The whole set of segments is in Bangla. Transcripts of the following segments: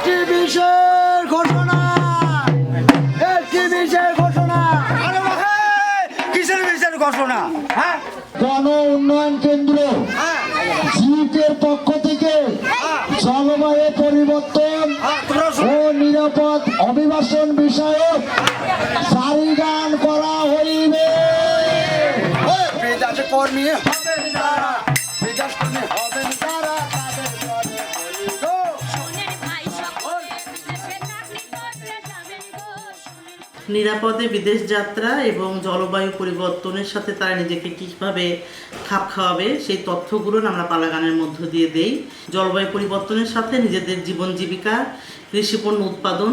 একটি বিশেষ ঘোষণা। একটি বিশেষ ভাই, কিসের কিসের ঘোষণা? হ্যাঁ? গণ উন্নয়ন কেন্দ্র হ্যাঁ। জিউকের পক্ষ থেকে জলবায়ু পরিবর্তন হ্যাঁ, ও নিরাপদ অভিবাসন বিষয়ক জারিগান করা হইবে। কর্মী নিরাপদে বিদেশ যাত্রা এবং জলবায়ু পরিবর্তনের সাথে তারা নিজেকে কীভাবে খাপ খাওয়াবে, সেই তথ্যগুলো আমরা পালাগানের মধ্য দিয়ে দেই। জলবায়ু পরিবর্তনের সাথে নিজেদের জীবন জীবিকা, কৃষিপণ্য উৎপাদন,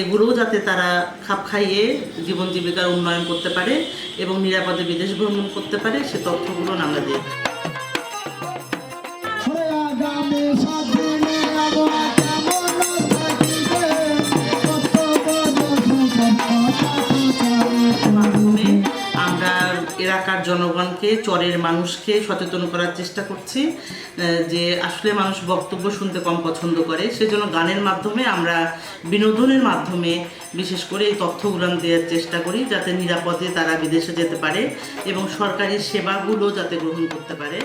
এগুলোও যাতে তারা খাপ খাইয়ে জীবন জীবিকার উন্নয়ন করতে পারে এবং নিরাপদে বিদেশ ভ্রমণ করতে পারে, সে তথ্যগুলো আমরা দিই। এলাকার জনগণকে, চরের মানুষকে সচেতন করার চেষ্টা করছি যে আসলে মানুষ বক্তব্য শুনতে কম পছন্দ করে। সেজন্য গানের মাধ্যমে আমরা বিনোদনের মাধ্যমে বিশেষ করে এই তথ্যগুলো দেওয়ার চেষ্টা করি, যাতে নিরাপদে তারা বিদেশে যেতে পারে এবং সরকারি সেবাগুলো যাতে গ্রহণ করতে পারে।